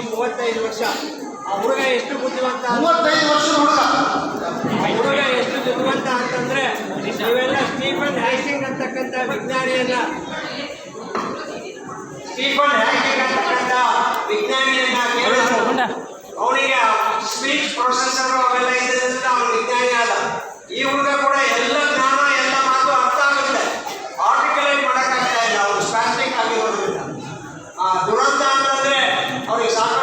ಈ ಮೂವತ್ತೈದು ವರ್ಷ. ಆ ಹುಡುಗ ಎಷ್ಟು ಬುದ್ಧಿವಂತ ಮೂವತ್ತೈದು ವರ್ಷ ಹುಡುಗ. ಎಷ್ಟು ಬುದ್ಧಿವಂತ ಅಂತಂದ್ರೆ ನೀವೆಲ್ಲ ಸ್ಟೀಫನ್ ಹ್ಯಾಕಿಂಗ್ ಅಂತಕ್ಕಂಥ ವಿಜ್ಞಾನಿಯನ್ನ ಸ್ಟೀಫನ್ ಹ್ಯಾಕಿಂಗ್ ಅಂತಕ್ಕಂಥ ವಿಜ್ಞಾನಿಯನ್ನ ಅವನಿಗೆ ಸ್ಪೀಚ್ ಪ್ರೊಸೆಸರ್ ಅವೆಲ್ಲ ಇದ್ದಿದ್ದರಿಂದ ಅವನು ವಿಜ್ಞಾನಿ ಅಲ್ಲ ಈ ಹುಡುಗ ಕೂಡ ಎಲ್ಲ ಜ್ಞಾನ ಎಲ್ಲ ಮಾತು ಅರ್ಥ ಆಗುತ್ತೆ. ಆರ್ಟಿಕಲೇಟ್ ಮಾಡೋಕ್ಕಾಗ್ತಾ ಇಲ್ಲ ಅವನು ಸ್ಪ್ಯಾಸ್ಟಿಕ್ ಆಗಿರೋದ್ರಿಂದ ಆ ದುರಂತ ಅಂತಂದ್ರೆ அவருடைய சான்றோர்